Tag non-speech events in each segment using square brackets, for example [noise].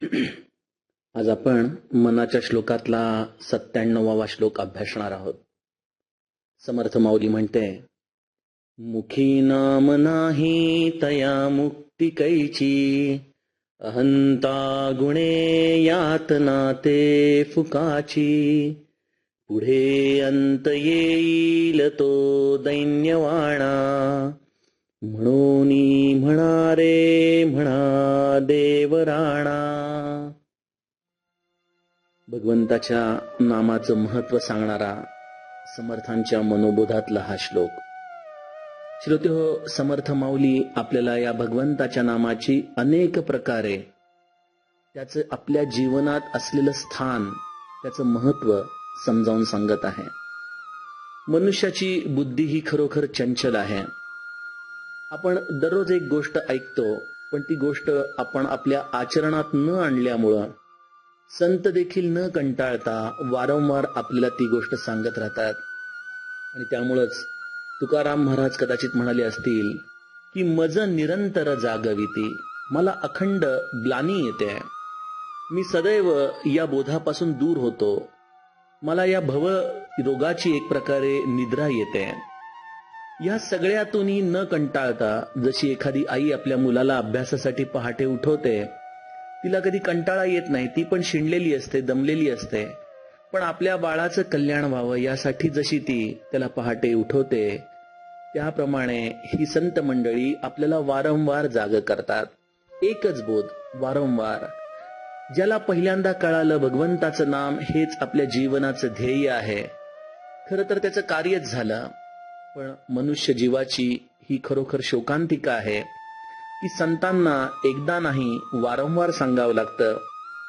[clears throat] आज आपण मनाच्या श्लोकातला सत्त्याण्णवावा श्लोक अभ्यासणार आहोत. समर्थ माऊली म्हणते मुखी नाम नाही तया मुक्ती कैची अहंता गुणे यातना ते फुकाची. पुढे अंत येईल तो दैन्यवाणा म्हणून म्हणा रे म्हणा देवराणा. भगवंताच्या नामाचं महत्त्व सांगणारा समर्थांच्या मनोबोधातला हा श्लोक. श्रोते हो समर्थ माऊली आपल्याला या भगवंताच्या नामाची अनेक प्रकारे त्याचं आपल्या जीवनात असलेलं स्थान त्याचं महत्त्व समजावून सांगत आहे. मनुष्याची बुद्धी ही खरोखर चंचल आहे. आपण दररोज एक गोष्ट ऐकतो पण ती गोष्ट आपण आपल्या आचरणात न आणल्यामुळं संत देखील न कंटाळता वारंवार आपल्याला ती गोष्ट सांगत राहतात. आणि त्यामुळंच तुकाराम महाराज कदाचित म्हणाले असतील की मज निरंतर जागविती मला अखंड ग्लानी येते. मी सदैव या बोधापासून दूर होतो. मला या भव रोगाची एक प्रकारे निद्रा येते. या सगळ्यातूनही न कंटाळता जशी एखादी आई आपल्या मुलाला अभ्यासासाठी पहाटे उठवते तिला कधी कंटाळा येत नाही ती पण शिणलेली असते दमलेली असते. पण आपल्या बाळाचं कल्याण व्हावं यासाठी जशी ती त्याला पहाटे उठवते त्याप्रमाणे ही संत मंडळी आपल्याला वारंवार जाग करतात. एकच बोध वारंवार. ज्याला पहिल्यांदा कळालं भगवंताचं नाम हेच आपल्या जीवनाचं ध्येय आहे. खरं तर त्याचं कार्यच झालं. पण मनुष्य जीवाची ही खरोखर शोकांतिका आहे. की संतांना एकदा नाही वारंवार सांगावं लागतं.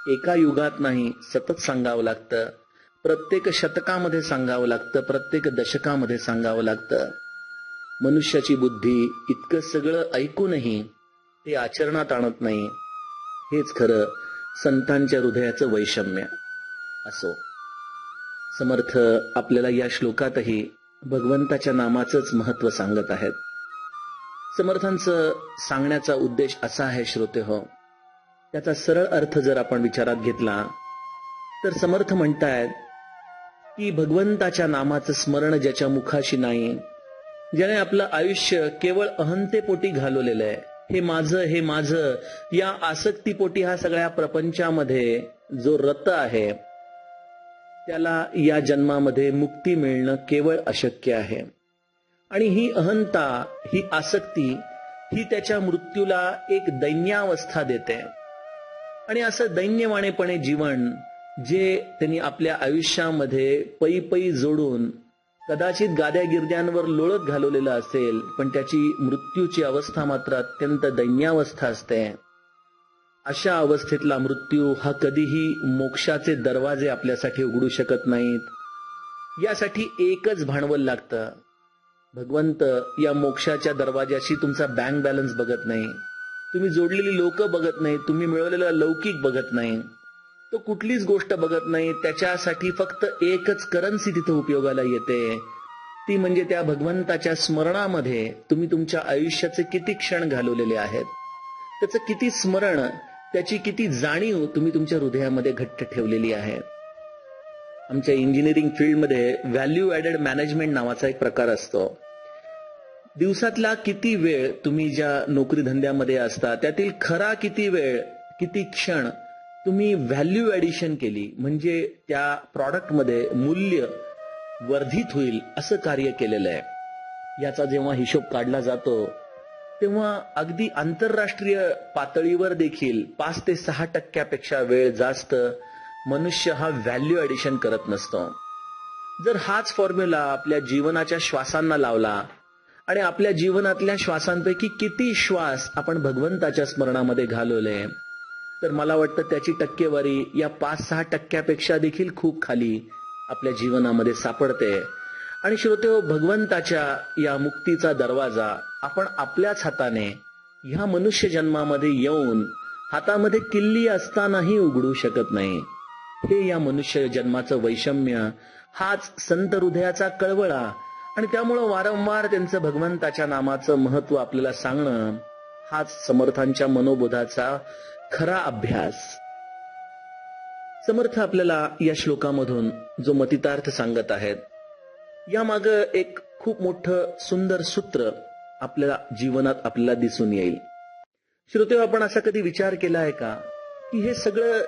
एका युगात नाही सतत सांगावं लागतं. प्रत्येक शतकामध्ये सांगावं लागतं प्रत्येक दशकामध्ये सांगावं लागतं. मनुष्याची बुद्धी इतकं सगळं ऐकूनही ते आचरणात आणत नाही. हेच खरं संतांच्या हृदयाचं वैषम्य. असो. समर्थ आपल्याला या श्लोकातही भगवंताच्या नामाचंच महत्त्व सांगत आहेत. समर्थांचं सांगण्याचा उद्देश असा आहे श्रोते हो. त्याचा सरळ अर्थ जर आपण विचारात घेतला तर समर्थ म्हणतायत की भगवंताच्या नामाचं स्मरण ज्याच्या मुखाशी नाही ज्याने आपलं आयुष्य केवळ अहंतेपोटी घालवलेलं आहे हे माझं हे माझं या आसक्तीपोटी हा सगळ्या प्रपंचामध्ये जो रत आहे त्याला या जन्मामध्ये मुक्ती मिळणं केवळ अशक्य आहे. आणि ही अहंता ही आसक्ती ही त्याच्या मृत्यूला एक दैन्यावस्था देते. आणि असं दैन्यवाणेपणे जीवन जे त्यांनी आपल्या आयुष्यामध्ये पै पै जोडून कदाचित गाद्या गिरद्यांवर लोळत घालवलेलं असेल पण त्याची मृत्यूची अवस्था मात्र अत्यंत दैन्यावस्था असते. अशा अवस्थेतला मृत्यू हा कधीही मोक्षाचे दरवाजे आपल्यासाठी उघडू शकत नाहीत. यासाठी एकच भांडवल लागतं. भगवंत या मोक्षाच्या दरवाजाशी तुमचा बँक बॅलन्स बघत नाही. तुम्ही जोडलेली लोक बघत नाही तुम्ही मिळवलेला लौकिक बघत नाही. तो कुठलीच गोष्ट बघत नाही त्याच्यासाठी फक्त एकच करन्सी तिथं उपयोगाला येते. ती म्हणजे त्या भगवंताच्या स्मरणामध्ये तुम्ही तुमच्या आयुष्याचे किती क्षण घालवलेले आहेत. त्याचं किती स्मरण त्याची किती जाणीव तुम्ही तुमच्या हृदयामध्ये घट्ट ठेवलेली आहे. आमच्या इंजिनिअरिंग फील्डमध्ये व्हॅल्यू ॲडेड मॅनेजमेंट नावाचा एक प्रकार असतो. दिवसातला किती वेळ तुम्ही ज्या नोकरी धंद्यामध्ये असता त्यातील खरा किती वेळ किती क्षण तुम्ही व्हॅल्यू ऍडिशन केली म्हणजे त्या प्रॉडक्टमध्ये मूल्य वर्धित होईल असं कार्य केलेलं आहे. याचा जेव्हा हिशोब काढला जातो तेव्हा अगदी आंतरराष्ट्रीय पातळीवर देखील पाच ते सहा टक्क्यापेक्षा वेळ जास्त मनुष्य हा व्हॅल्यू ॲडिशन करत नसतो. जर हाच फॉर्म्युला आपल्या जीवनाच्या श्वासांना लावला आणि आपल्या जीवनातल्या श्वासांपैकी किती श्वास आपण भगवंताच्या स्मरणामध्ये घालवले तर मला वाटतं त्याची टक्केवारी या पाच सहा टक्क्यापेक्षा देखील खूप खाली आपल्या जीवनामध्ये सापडते. आणि श्रोते भगवंताच्या या मुक्तीचा दरवाजा आपण आपल्याच हाताने ह्या मनुष्य जन्मामध्ये येऊन हातामध्ये किल्ली असतानाही उघडू शकत नाही. हे या मनुष्य जन्माचं वैषम्य हाच संत हृदयाचा कळवळा आणि त्यामुळं वारंवार त्यांचं भगवंताच्या नामाचं महत्त्व आपल्याला सांगणं हाच समर्थांच्या मनोबोधाचा खरा अभ्यास. समर्थ आपल्याला या श्लोकामधून जो मतितार्थ सांगत आहेत यामाग एक खूप मोठं सुंदर सूत्र आपल्या जीवनात आपल्याला दिसून येईल. श्रोते आपण असा कधी विचार केला आहे का की हे सगळं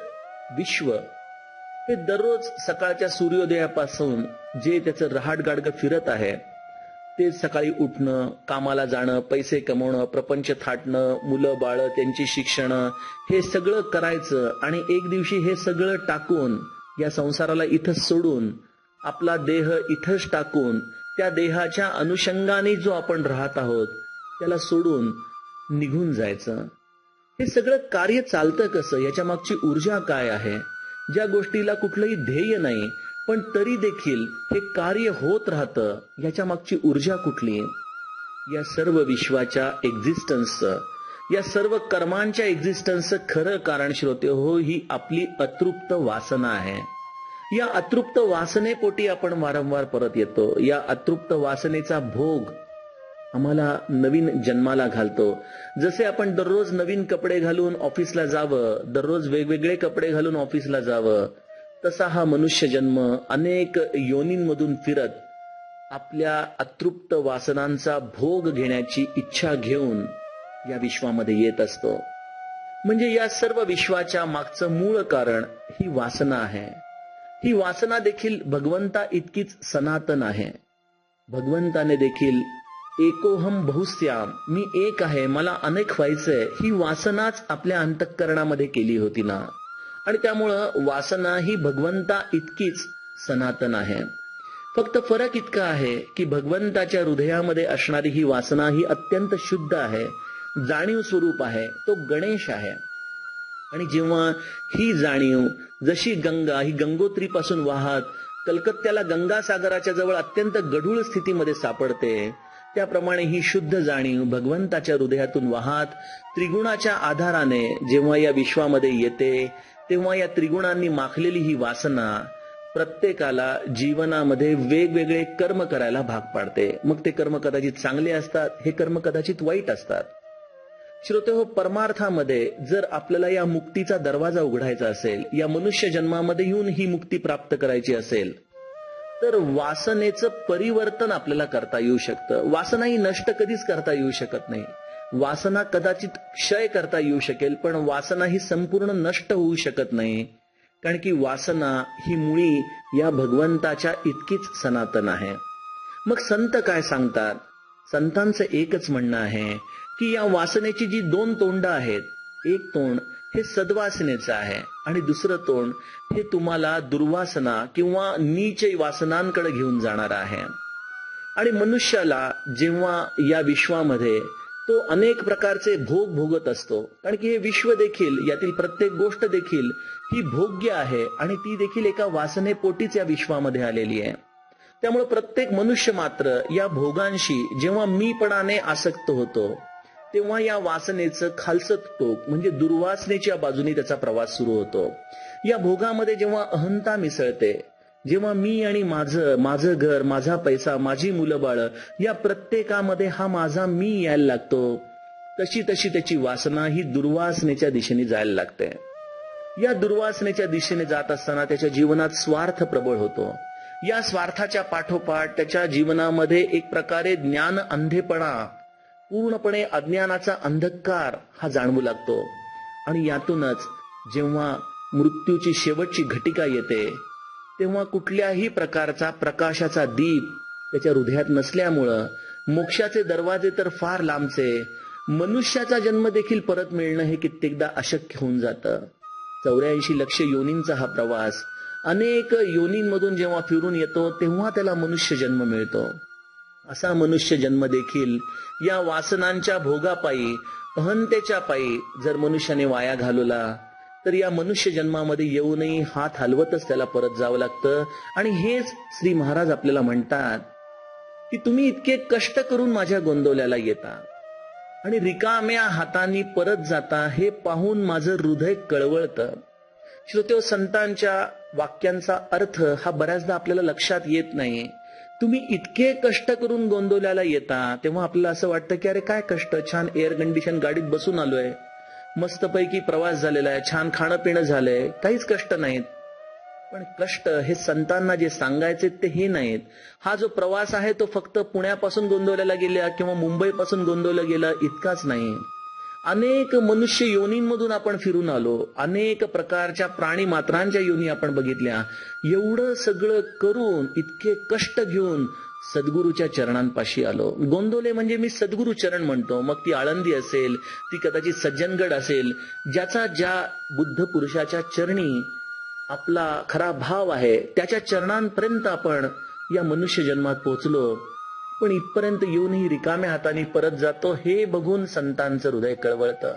विश्व हे दररोज सकाळच्या सूर्योदयापासून जे त्याचं रहाटगाडगं फिरत आहे ते सकाळी उठणं कामाला जाणं पैसे कमवणं प्रपंच थाटणं मुलं बाळ त्यांची शिक्षण हे सगळं करायचं आणि एक दिवशी हे सगळं टाकून या संसाराला इथं सोडून आपला देह इथंच टाकून त्या देहाच्या अनुषंगाने जो आपण राहत आहोत त्याला सोडून निघून जायचं. हे सगळं कार्य चालतं कसं? याच्या मागची ऊर्जा काय आहे? ज्या गोष्टीला कुठलंही ध्येय नाही पण तरी देखील हे कार्य होत राहतं याच्या मागची ऊर्जा कुठली? या सर्व विश्वाच्या एक्झिस्टन्सचं या सर्व कर्मांच्या एक्झिस्टन्सचं खरं कारण श्रोते हो ही आपली अतृप्त वासना आहे. या अतृप्त वासनेपोटी आपण वारंवार परत येतो. या अतृप्त वासनेचा भोग आम्हाला नवीन जन्माला घालतो. जसे आपण दररोज नवीन कपडे घालून ऑफिसला जावं दररोज वेगवेगळे कपडे घालून ऑफिसला जावं तसा हा मनुष्य जन्म अनेक योनींमधून फिरत आपल्या अतृप्त वासनांचा भोग घेण्याची इच्छा घेऊन या विश्वामध्ये येत असतो. म्हणजे या सर्व विश्वाच्या मागचं मूळ कारण ही वासना आहे. ही वासना देखील भगवंता इतकीच सनातन आहे. भगवंताने देखील एकोहम बहुस्याम मी एक आहे मला अनेक व्हायचंय ही वासनाच आपल्या अंतःकरणामध्ये केली होती ना. आणि त्यामुळं वासना ही भगवंता इतकीच सनातन आहे. फक्त फरक इतका आहे की भगवंताच्या हृदयामध्ये असणारी ही वासना ही अत्यंत शुद्ध आहे जाणीव स्वरूप आहे तो गणेश आहे. आणि जेव्हा ही जाणीव जशी गंगा ही गंगोत्रीपासून वाहत कलकत्त्याला गंगासागराच्या जवळ अत्यंत गढूळ स्थितीमध्ये सापडते त्याप्रमाणे ही शुद्ध जाणीव भगवंताच्या हृदयातून वाहत त्रिगुणाच्या आधाराने जेव्हा या विश्वामध्ये येते तेव्हा या त्रिगुणांनी माखलेली ही वासना प्रत्येकाला जीवनामध्ये वेगवेगळे कर्म करायला भाग पाडते. मग ते कर्म कदाचित चांगले असतात हे कर्म कदाचित वाईट असतात. श्रोते हो परमार्थामध्ये जर आपल्याला या मुक्तीचा दरवाजा उघडायचा असेल या मनुष्य जन्मामध्ये येऊन ही मुक्ती प्राप्त करायची असेल तर वासनेचं परिवर्तन आपल्याला करता येऊ शकतं. वासना ही नष्ट कधीच करता येऊ शकत नाही. वासना कदाचित क्षय करता येऊ शकेल पण वासना ही संपूर्ण नष्ट होऊ शकत नाही. कारण की वासना ही मुळी या भगवंताच्या इतकीच सनातन आहे. मग संत काय सांगतात? संतांचं एकच म्हणणं आहे की या वासनेची जी दोन तोंड आहेत एक तोंड हे सद्वासनेचं आहे आणि दुसरं तोंड हे तुम्हाला दुर्वासना किंवा नीच वासनांकडे घेऊन जाणार आहे. आणि मनुष्याला जेव्हा या विश्वामध्ये तो अनेक प्रकारचे भोग भोगत असतो कारण की हे विश्व देखील यातील प्रत्येक गोष्ट देखील ही भोग्य आहे आणि ती देखील एका वासनेपोटीच या विश्वामध्ये आलेली आहे. त्यामुळे प्रत्येक मनुष्य मात्र या भोगांशी जेव्हा मीपणाने आसक्त होतो तेव्हा या वासनेचं खालचं टोक म्हणजे दुर्वासनेच्या बाजूने त्याचा प्रवास सुरू होतो. या भोगामध्ये जेव्हा अहंता मिसळते जेव्हा मी आणि माझं माझं घर माझा पैसा माझी मुलं बाळ या प्रत्येकामध्ये हा माझा मी यायला लागतो तशी तशी त्याची वासना ही दुर्वासनेच्या दिशेने जायला लागते. या दुर्वासनेच्या दिशेने जात असताना त्याच्या जीवनात स्वार्थ प्रबळ होतो. या स्वार्थाच्या पाठोपाठ त्याच्या जीवनामध्ये एक प्रकारे ज्ञान अंधेपणा पूर्णपणे अज्ञानाचा अंधकार हा जाणवू लागतो. आणि यातूनच जेव्हा मृत्यूची शेवटची घटिका येते तेव्हा कुठल्याही प्रकारचा प्रकाशाचा दीप त्याच्या हृदयात नसल्यामुळं मोक्षाचे दरवाजे तर फार लांबचे मनुष्याचा जन्म देखील परत मिळणं हे कित्येकदा अशक्य होऊन जातं. चौऱ्याऐंशी लक्ष योनींचा हा प्रवास अनेक योनींमधून जेव्हा फिरून येतो तेव्हा त्याला मनुष्य जन्म मिळतो. असा मनुष्य जन्म देखील या वासनांच्या भोगापायी अहंतेच्या पायी जर मनुष्याने वाया घालवला तर या मनुष्य जन्मामध्ये येऊनही हात हलवतच त्याला परत जावं लागतं. आणि हेच श्री महाराज आपल्याला म्हणतात की तुम्ही इतके कष्ट करून माझ्या गोंदवल्याला येता. आणि रिकाम्या हातांनी परत जाता हे पाहून माझं हृदय कळवळतं. श्रोते संतांच्या वाक्यांचा अर्थ हा बऱ्याचदा आपल्याला लक्षात येत नाही. तुम्ही इतके कष्ट करून गोंदवल्याला येता तेव्हा आपल्याला असं वाटतं की अरे काय कष्ट छान एअर कंडिशन गाडीत बसून आलोय. मस्तपैकी प्रवास झालेला आहे छान खाणं पिणं झालंय काहीच कष्ट नाहीत. पण कष्ट हे संतांना जे सांगायचे ते हे नाहीत. हा जो प्रवास आहे तो फक्त पुण्यापासून गोंदवल्याला गेला किंवा मुंबईपासून गोंदवलं गेला इतकाच नाही. अनेक मनुष्य योनींमधून आपण फिरून आलो. अनेक प्रकारच्या प्राणी मात्रांच्या योनी आपण बघितल्या. एवढं सगळं करून इतके कष्ट घेऊन सद्गुरूच्या चरणांपाशी आलो. गोंदवले म्हणजे मी सद्गुरू चरण म्हणतो. मग ती आळंदी असेल ती कदाचित सज्जनगड असेल ज्याचा ज्या बुद्ध पुरुषाच्या चरणी आपला खरा भाव आहे त्याच्या चरणांपर्यंत आपण या मनुष्य जन्मात पोहोचलो. पण इथपर्यंत येऊनही रिकाम्या हाताने परत जातो हे बघून संतांचं हृदय कळवळतं.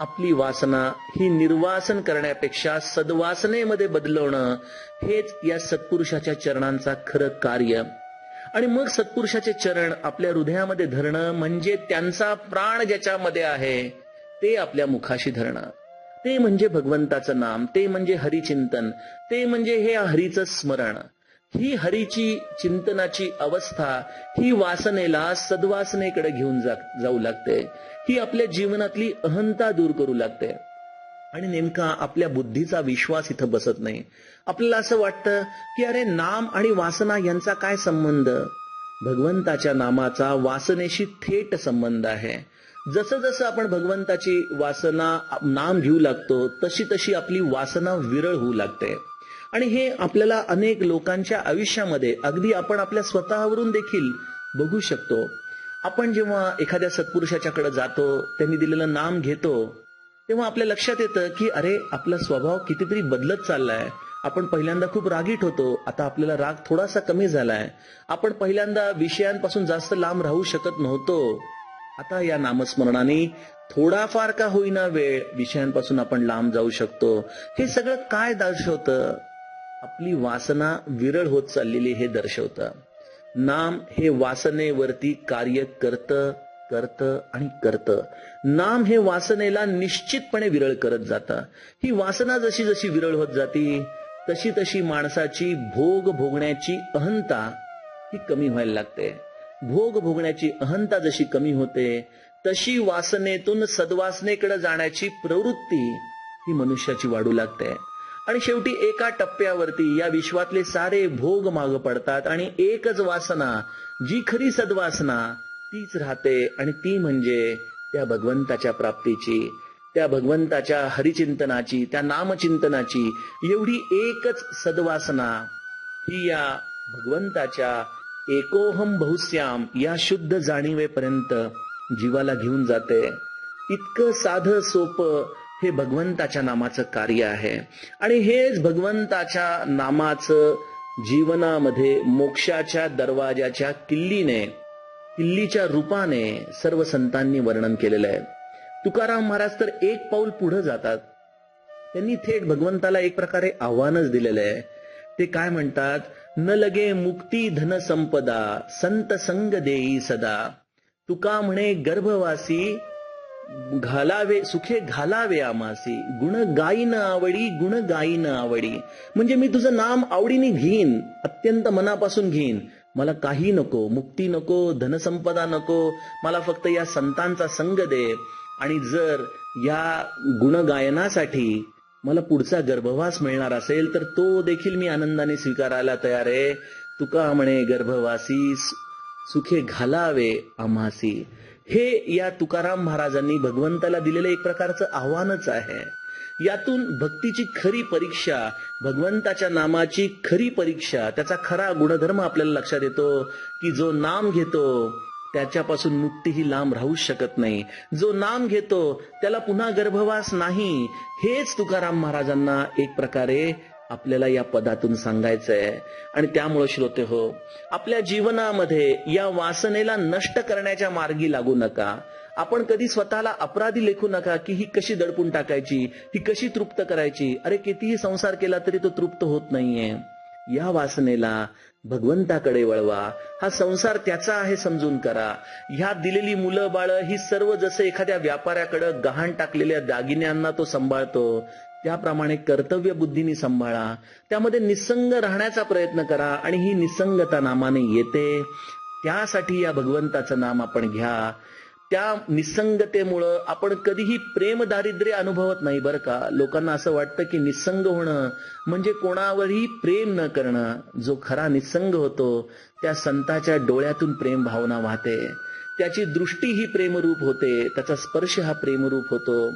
आपली वासना ही निर्वासन करण्यापेक्षा सद्वासनेमध्ये बदलवणं हेच या सत्पुरुषाच्या चरणांचा खरं कार्य. आणि मग सत्पुरुषाचे चरण आपल्या हृदयामध्ये धरणं म्हणजे त्यांचा प्राण ज्याच्यामध्ये आहे ते आपल्या मुखाशी धरणं. ते म्हणजे भगवंताचं नाम ते म्हणजे हरिचिंतन ते म्हणजे हे हरीचं स्मरण. ही हरीची चिंतनाची अवस्था ही वासनेला सद्वासनेकडे घेऊन जाऊ लागते. ही आपल्या जीवनातली अहंता दूर करू लागते. आणि नेमका आपल्या बुद्धीचा विश्वास इथं बसत नाही. आपल्याला असं वाटतं की अरे नाम आणि वासना यांचा काय संबंध? भगवंताच्या नामाचा वासनेशी थेट संबंध आहे. जसं जसं आपण भगवंताची वासना नाम घेऊ लागतो तशी तशी आपली वासना विरळ होऊ लागते. आणि हे आपल्याला अनेक लोकांच्या आयुष्यामध्ये अगदी आपण आपल्या स्वतःवरून देखील बघू शकतो. आपण जेव्हा एखाद्या सत्पुरुषाच्याकडे जातो त्यांनी दिलेलं नाम घेतो तेव्हा आपल्या लक्षात येतं की अरे आपला स्वभाव कितीतरी बदलत चाललाय. आपण पहिल्यांदा खूप रागीट होतो आता आपल्याला राग थोडासा कमी झालाय. आपण पहिल्यांदा विषयांपासून जास्त लांब राहू शकत नव्हतो. आता या नामस्मरणाने थोडाफार का होईना वेळ विषयांपासून आपण लांब जाऊ शकतो. हे सगळं काय दर्शवतं? आपली वासना विरळ होत चाललेली हे दर्शवतं. नाम हे वासनेवरती कार्य करत करत आणि करत. नाम हे वासनेला निश्चितपणे विरळ करत जातं. ही वासना जशी जशी विरळ होत जाती तशी तशी माणसाची भोग भोगण्याची अहंता ही कमी व्हायला लागते. भोग भोगण्याची अहंता जशी कमी होते तशी वासनेतून सद्वासनेकडे जाण्याची प्रवृत्ती ही मनुष्याची वाढू लागते. आणि शेवटी एका टप्प्यावरती या विश्वातले सारे भोग माग पडतात आणि एकच वासना जी खरी सद्वासना तीच राहते आणि ती म्हणजे त्या भगवंताच्या प्राप्तीची त्या भगवंताच्या हरिचिंतनाची त्या नामचिंतनाची एवढी एकच सद्वासना ही या भगवंताच्या एकोहम बहुश्याम या शुद्ध जाणीवेपर्यंत जीवाला घेऊन जाते. इतकं साधं सोपं हे भगवंताच्या नामाचं कार्य आहे. आणि हेच भगवंताच्या नामाचं जीवनामध्ये मोक्षाच्या दरवाजाच्या किल्लीने किल्लीच्या रूपाने सर्व संतांनी वर्णन केलेलं आहे. तुकाराम महाराज तर एक पाऊल पुढे जातात. त्यांनी थेट भगवंताला एक प्रकारे आव्हानच दिलेलं आहे. ते काय म्हणतात? न लगे मुक्ती धन संपदा संत संग देई सदा. तुका म्हणे गर्भवासी घालावे सुखे घालावे आमासी गुण गायीन आवडी गुण गायीन आवडी. म्हणजे मी तुझं नाम आवडीने घेईन अत्यंत मनापासून घेईन. मला काही नको मुक्ती नको धनसंपदा नको. मला फक्त या संतांचा संग दे. आणि जर या गुणगायनासाठी मला पुढचा गर्भवास मिळणार असेल तर तो देखील मी आनंदाने स्वीकारायला तयार आहे. तुका म्हणे गर्भवासी सुखे घालावे आम्हासी. हे या तुकाराम महाराजांनी भगवंताला दिलेलं एक प्रकारचं आव्हानच आहे. यातून भक्तीची खरी परीक्षा भगवंताच्या नामाची खरी परीक्षा त्याचा खरा गुणधर्म आपल्याला लक्षात येतो की जो नाम घेतो त्याच्यापासून मुक्ती ही लांब राहू शकत नाही. जो नाम घेतो त्याला पुन्हा गर्भवास नाही. हेच तुकाराम महाराजांना एक प्रकारे आपल्याला या पदातून सांगायचं आहे आणि त्यामुळे श्रोते हो आपल्या जीवनामध्ये या वासनेला नष्ट करण्याच्या मार्गी लागू नका. आपण कधी स्वतःला अपराधी लेखू नका की ही कशी दडपून टाकायची ही कशी तृप्त करायची. अरे कितीही संसार केला तरी तो तृप्त होत नाहीये. या वासनेला भगवंताकडे वळवा. हा संसार त्याचा आहे समजून करा. ह्या दिलेली मुलं बाळ ही सर्व जसं एखाद्या व्यापाऱ्याकडे गहाण टाकलेल्या दागिन्यांना तो सांभाळतो त्याप्रमाणे कर्तव्य बुद्धीने सांभाळा. त्यामध्ये निसंग राहण्याचा प्रयत्न करा आणि ही निसंगता नामाने येते. त्यासाठी या भगवंताचं नाम आपण घ्या. त्या निसंगतेमुळं आपण कधीही प्रेम दारिद्र्य अनुभवत नाही बरं का. लोकांना असं वाटतं की निसंग होणं म्हणजे कोणावरही प्रेम न करणं. जो खरा निसंग होतो त्या संताच्या डोळ्यातून प्रेम भावना वाहते. त्याची दृष्टी ही प्रेमरूप होते. त्याचा स्पर्श हा प्रेमरूप होतो.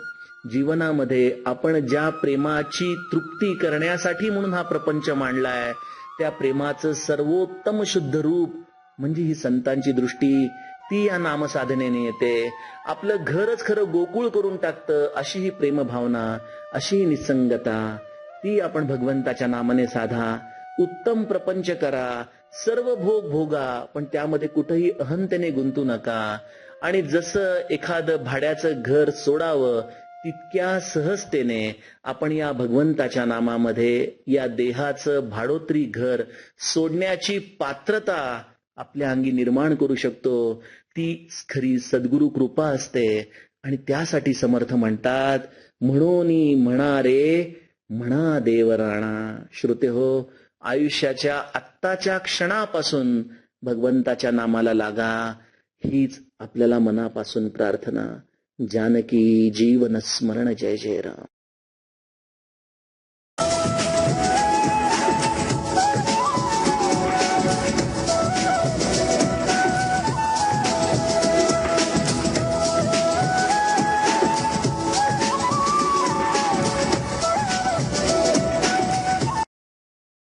जीवनामध्ये आपण ज्या प्रेमाची तृप्ती करण्यासाठी म्हणून हा प्रपंच मांडलाय त्या प्रेमाचं सर्वोत्तम शुद्ध रूप म्हणजे ही संतांची दृष्टी ती या नामसाधनेने येते. आपलं घरच खरं गोकुळ करून टाकतं अशी ही प्रेमभावना अशी ही निसंगता ती आपण भगवंताच्या नामाने साधा. उत्तम प्रपंच करा सर्व भोग भोगा पण त्यामध्ये कुठेही अहंतेने गुंतू नका. आणि जसं एखादं भाड्याचं घर सोडावं तितक्या सहजतेने आपण या भगवंताच्या नामामध्ये या देहाचं भाडोत्री घर सोडण्याची पात्रता आपल्या अंगी निर्माण करू शकतो. ती खरी सद्गुरु कृपा असते आणि त्यासाठी समर्थ म्हणतात म्हणून म्हणा रे म्हणा देवराणा श्रोते हो आयुष्याच्या आत्ताच्या क्षणापासून भगवंताच्या नामाला लागा हीच आपल्याला मनापासून प्रार्थना. जानकी जीवन स्मरण जय जय राम